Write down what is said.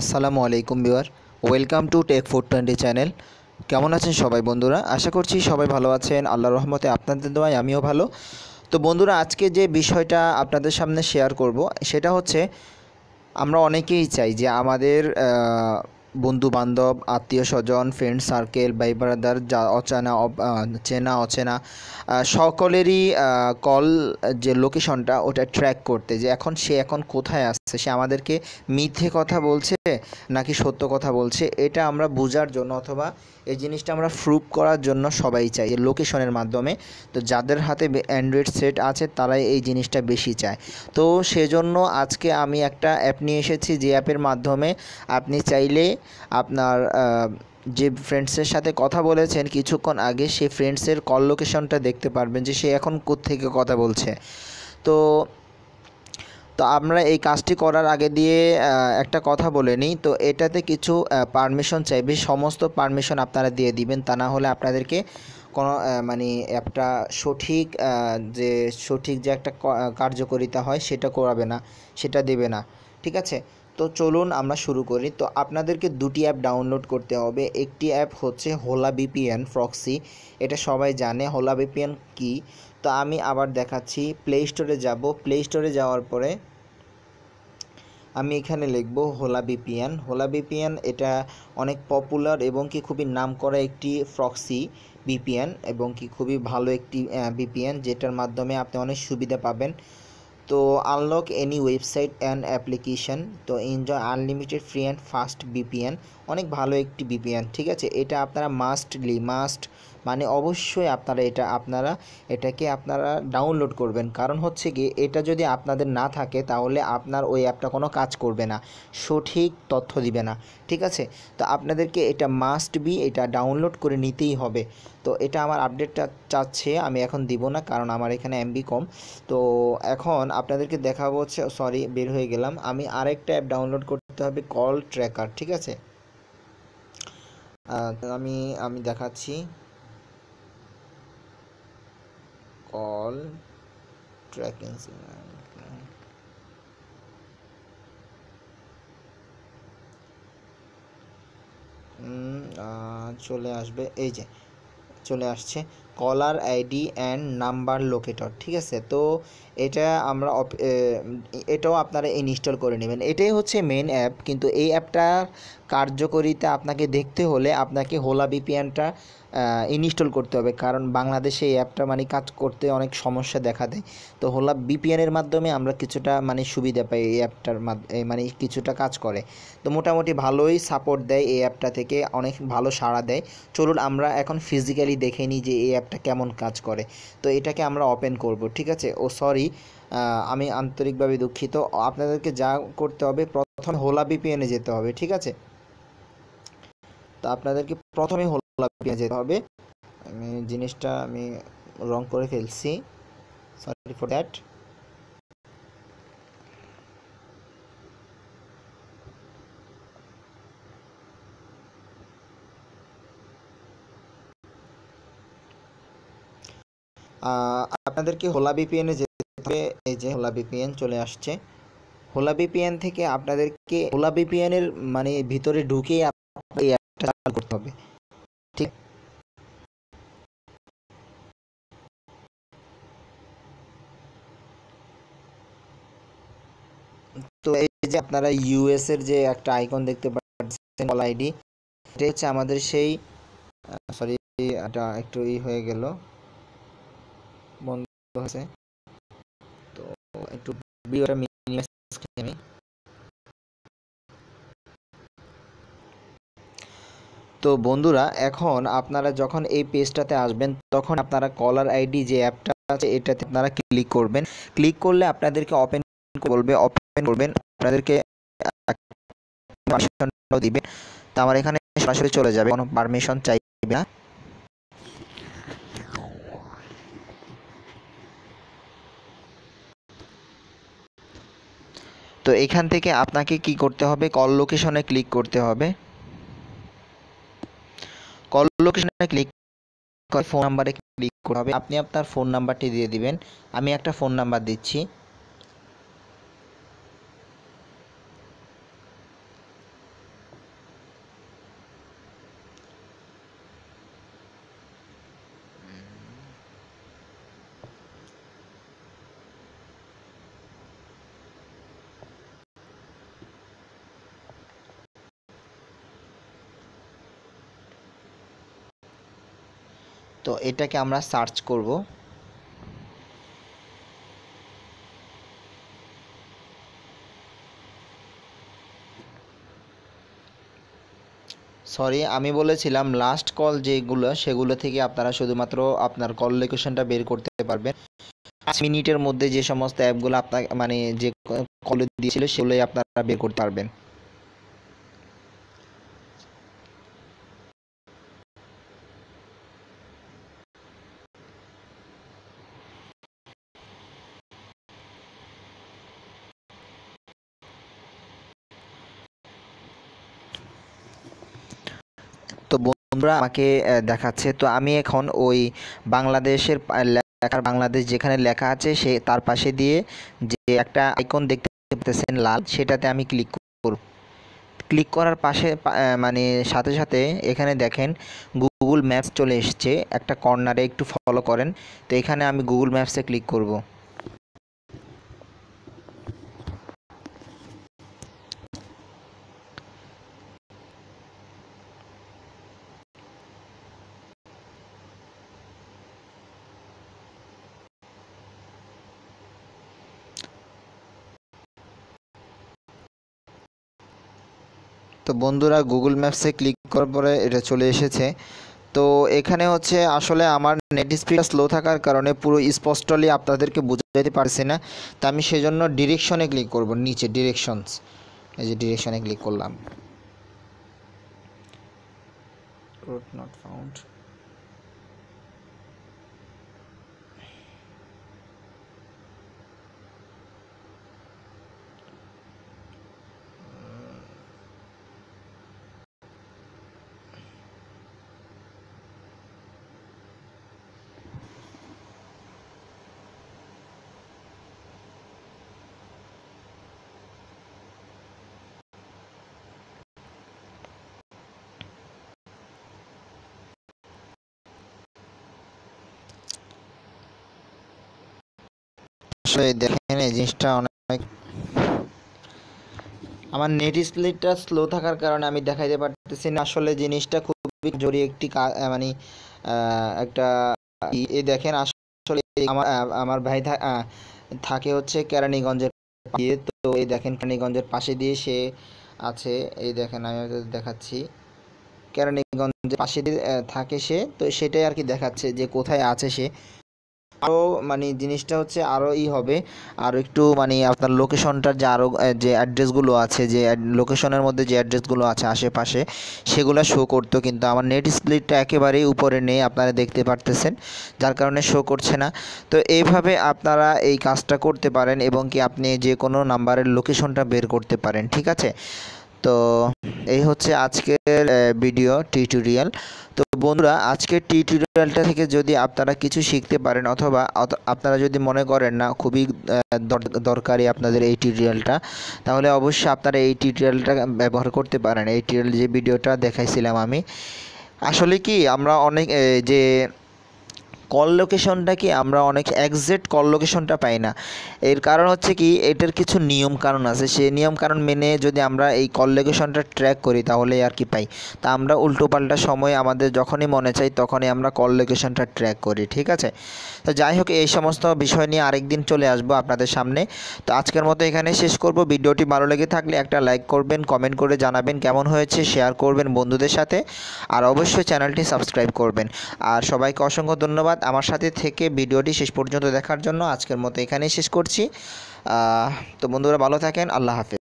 আসসালামু আলাইকুম viewer welcome to tech food twenty channel. কেমন আছেন সবাই বন্ধুরা? আশা করছি সবাই ভালো আছেন। আল্লাহ রহমতে আপনাদের দোয়ায় আমিও ভালো। তো বন্ধুরা, আজকে যে বিষয়টা আপনাদের সামনে শেয়ার করব, সেটা হচ্ছে আমরা অনেকেই চাই যে আমাদের বন্ধু বান্ধব আত্মীয় স্বজন ফ্রেন্ড সার্কেল বাই ব্রাদার যা অচেনা চেনা অচেনা সকলেরই কল যে লোকেশনটা ওটা ট্র্যাক করতে যে এখন সে এখন কোথায় আসছে? সে আমাদেরকে মিথ্যে কথা বলছে নাকি সত্য কথা বলছে? এটা আমরা বোঝার জন্য অথবা এই জিনিসটা আমরা প্রুভ করার জন্য সবাই চাই যে লোকেশনের মাধ্যমে। তো যাদের হাতে অ্যান্ড্রয়েড সেট আছে, তারাই এই জিনিসটা বেশি চায়। তো সেজন্য আজকে আমি একটা অ্যাপ নিয়ে এসেছি, যে অ্যাপের মাধ্যমে আপনি চাইলে আপনার যে ফ্রেন্ডসের সাথে কথা বলেছেন, কিছুক্ষণ আগে সেই ফ্রেন্ডসের কল লোকেশনটা দেখতে পারবেন যে সে এখন থেকে কথা বলছে। তো তো আমরা এই কাজটি করার আগে দিয়ে একটা কথা বলে নিই। তো এটাতে কিছু পারমিশন চাইবে। সমস্ত পারমিশন আপনারা দিয়ে দিবেন। তা না হলে আপনাদেরকে কোনো মানে একটা সঠিক যে সঠিক যে একটা কার্যকারিতা হয়, সেটা করাবে না, সেটা দেবে না। ঠিক আছে? তো চলুন আমরা শুরু করি। তো আপনাদেরকে দুটি অ্যাপ ডাউনলোড করতে হবে। একটি অ্যাপ হচ্ছে হোলা বিপিএন ফ্রক্সি এটা সবাই জানে। হোলা বিপিএন কি? তো আমি আবার দেখাচ্ছি। প্লে স্টোরে যাব। প্লে স্টোরে যাওয়ার পরে আমি এখানে লিখব হোলা বিপিএন হোলা বিপিএন এটা অনেক পপুলার এবং কি খুবই নামকরা একটি ফ্রক্সি বিপিএন এবং কি খুবই ভালো একটি বিপিএন যেটার মাধ্যমে আপনি অনেক সুবিধা পাবেন। তো unlock any website and application তো enjoy unlimited free and fast VPN অনেক ভালো একটি বিপিএন ঠিক আছে? এটা আপনারা মাস্টলি মাস্ট মানে অবশ্যই আপনারা এটা, আপনারা এটাকে আপনারা ডাউনলোড করবেন। কারণ হচ্ছে কি এটা যদি আপনাদের না থাকে, তাহলে আপনার ওই অ্যাপটা কোনো কাজ করবে না। সঠিক তথ্য দিবে না। ঠিক আছে? তো আপনাদেরকে এটা মাস্ট বি এটা ডাউনলোড করে নিতেই হবে। তো এটা আমার আপডেটটা চাচ্ছে, আমি এখন দিব না, কারণ আমার এখানে এমবি কম। তো এখন আপনাদেরকে দেখাবো হচ্ছে সরি বের হয়ে গেলাম। আমি আরেকটা অ্যাপ ডাউনলোড করতে হবে কল ট্র্যাকার ঠিক আছে? আমি আমি দেখাচ্ছি। কল ট্র্যাকিং চলে আসবে এই যে চলে আসছে। Caller ID and number locator, ঠিক আছে? তো এটা আমরা এটাও আপনারা ইনস্টল করে নেবেন। এটাই হচ্ছে মেন অ্যাপ কিন্তু এই অ্যাপটার কার্যকরিতা আপনাকে দেখতে হলে আপনাকে হোলা বিপিএনটা ইনস্টল করতে হবে। কারণ বাংলাদেশে এই অ্যাপটা মানে কাজ করতে অনেক সমস্যা দেখা দেয়। তো হোলা বিপিএনের মাধ্যমে আমরা কিছুটা মানে সুবিধা পাই এই অ্যাপটার মানে কিছুটা কাজ করে। তো মোটামুটি ভালোই সাপোর্ট দেয় এই অ্যাপটা থেকে, অনেক ভালো সাড়া দেয়। চলুন আমরা এখন ফিজিক্যালি দেখে নিই যে এই অ্যাপটা কেমন কাজ করে। তো এটাকে আমরা ওপেন করব, ঠিক আছে? ও সরি আমি আন্তরিকভাবে দুঃখিত। আপনাদেরকে যা করতে হবে, প্রথমে হোলা বিপিএনে যেতে হবে, ঠিক আছে? তো আপনাদেরকে প্রথমে হোলা বিপিএনে যেতে হবে। আমি জিনিসটা আমি রং করে ফেলছি। সরি ফর দ্যাট আপনাদেরকে হোলা বিপিএনে যেতে হবে। এই যে হোলা বিপিএন চলে আসছে। হোলা বিপিএন থেকে আপনাদেরকে হোলা বিপিএন এর মানে ভিতরে ঢুকেই এই অ্যাপটা চালু করতে হবে। ঠিক? তো এই যে আপনারা ইউএস এর যে একটা আইকন দেখতে পাচ্ছেন কল আইডি এটা হচ্ছে আমাদের সেই সরি এটা একটু ই হয়ে গেল। হয়েছে তো একটু ভিডিওটা মিনিমাইজ করি আমি তো বন্ধুরা, এখন আপনারা যখন এই পেজটাতে আসবেন, তখন আপনারা কলার আইডি যে অ্যাপটা আছে, এটাতে আপনারা ক্লিক করবেন। ক্লিক করলে আপনাদেরকে ওপেন বলবে ওপেন করবেন। আপনাদেরকে দিবে। তো আমার এখানে সরাসরি চলে যাবে, কোনো পারমিশন চাইবে না। তো এখান থেকে আপনাকে কি করতে হবে? কল লোকেশনে ক্লিক করতে হবে। কল লোকেশনে ক্লিক করে ফোন নাম্বারে ক্লিক করতে হবে। আপনি আপনার ফোন নাম্বারটি দিয়ে দিবেন। আমি একটা ফোন নাম্বার দিচ্ছি। তো এটাকে আমরা সার্চ করব। সরি, আমি বলেছিলাম লাস্ট কল যেগুলো, সেগুলো থেকে আপনারা শুধুমাত্র আপনার কল লোকেশনটা বের করতে পারবেন। পাঁচ মিনিটের মধ্যে যে সমস্ত অ্যাপগুলো আপনার মানে যে কল দিয়েছিল, সেগুলোই আপনারা বের করতে পারবেন তো বন্ধুরা আমাকে দেখাচ্ছে। তো আমি এখন ওই বাংলাদেশের লেখার বাংলাদেশ যেখানে লেখা আছে, সে, তার পাশে দিয়ে যে একটা আইকন দেখতে পাচ্ছেন লাল, সেটাতে আমি ক্লিক করব। ক্লিক করার পাশে মানে সাথে সাথে এখানে দেখেন গুগল ম্যাপস চলে এসছে। একটা কর্নারে একটু ফলো করেন। তো এখানে আমি গুগল ম্যাপসে ক্লিক করব। তো বন্ধুরা গুগল ম্যাপসে ক্লিক করার পরে এটা চলে এসেছে। তো এখানে হচ্ছে আসলে আমার নেট স্পিডটা স্লো থাকার কারণে পুরো স্পষ্টলি আপনাদেরকে বোঝাতে পারছি না। তো আমি সেজন্য ডিরেকশনে ক্লিক করব, নিচে ডিরেকশনস এই যে ডিরেকশনে ক্লিক করলাম। রুট নট ফাউন্ড আসলে দেখেন, এই জিনিসটা অনেক আমার নেট স্পিডটা স্লো থাকার কারণে আমি দেখাইতে পারতেছি না। আসলে জিনিসটা খুবই জরুরি একটি মানে একটা এ দেখেন, আসলে আমার আমার ভাই থাকে হচ্ছে কেরানীগঞ্জের দিয়ে তো এই দেখেন, কেরানীগঞ্জের পাশে দিয়ে সে আছে। এই দেখেন, আমি দেখাচ্ছি। কেরানীগঞ্জের পাশে দিয়ে থাকে সে। তো সেটাই আর কি দেখাচ্ছে যে কোথায় আছে সে। আরও মানে জিনিসটা হচ্ছে আরও ই হবে। আরও একটু মানে আপনার লোকেশনটার যে আরও যে অ্যাড্রেসগুলো আছে, যে লোকেশনের মধ্যে যে অ্যাড্রেসগুলো আছে আশেপাশে, সেগুলো শো করতো কিন্তু আমার নেট স্প্লিটটা একেবারেই উপরে নেই, আপনারা দেখতে পারতেছেন, যার কারণে শো করছে না। তো এইভাবে আপনারা এই কাজটা করতে পারেন এবং কি আপনি যে কোনো নাম্বারের লোকেশনটা বের করতে পারেন, ঠিক আছে? তো এই হচ্ছে আজকের ভিডিও টিউটোরিয়াল তো বন্ধুরা, আজকের টিউটোরিয়ালটা থেকে যদি আপনারা কিছু শিখতে পারেন অথবা আপনারা যদি মনে করেন না, খুবই দরকারি আপনাদের এই টিউটোরিয়ালটা তাহলে অবশ্যই আপনারা এই টিউটোরিয়ালটা ব্যবহার করতে পারেন। এই টিউটোরিয়াল যে ভিডিওটা দেখাইছিলাম আমি, আসলে কি আমরা অনেক যে কল লোকেশনটা কি আমরা অনেক একজ্যাক্ট কল লোকেশনটা পাই না। এর কারণ হচ্ছে কি, এটার কিছু নিয়ম কারণ আছে। সেই নিয়ম কারণ মেনে যদি আমরা এই কল লোকেশনটা ট্র্যাক করি তাহলে আর কি পাই। তা আমরা উল্টোপাল্টা সময় আমাদের যখনই মনে চাই, তখনই আমরা কল লোকেশনটা ট্র্যাক করি, ঠিক আছে? তো যাই হোক, এই সমস্ত বিষয় নিয়ে আরেকদিন চলে আসব আপনাদের সামনে। তো আজকের মতো এখানে শেষ করব। ভিডিওটি ভালো লেগে থাকলে একটা লাইক করবেন কমেন্ট করে জানাবেন কেমন হয়েছে শেয়ার করবেন বন্ধুদের সাথে। আর অবশ্যই চ্যানেলটি সাবস্ক্রাইব করবেন। আর সবাইকে অসংখ্য ধন্যবাদ। আমার সাথে থেকে ভিডিওটি শেষ পর্যন্ত দেখার জন্য আজকের মতো এখানেই শেষ করছি। তো বন্ধুরা ভালো থাকেন, আল্লাহ হাফেজ।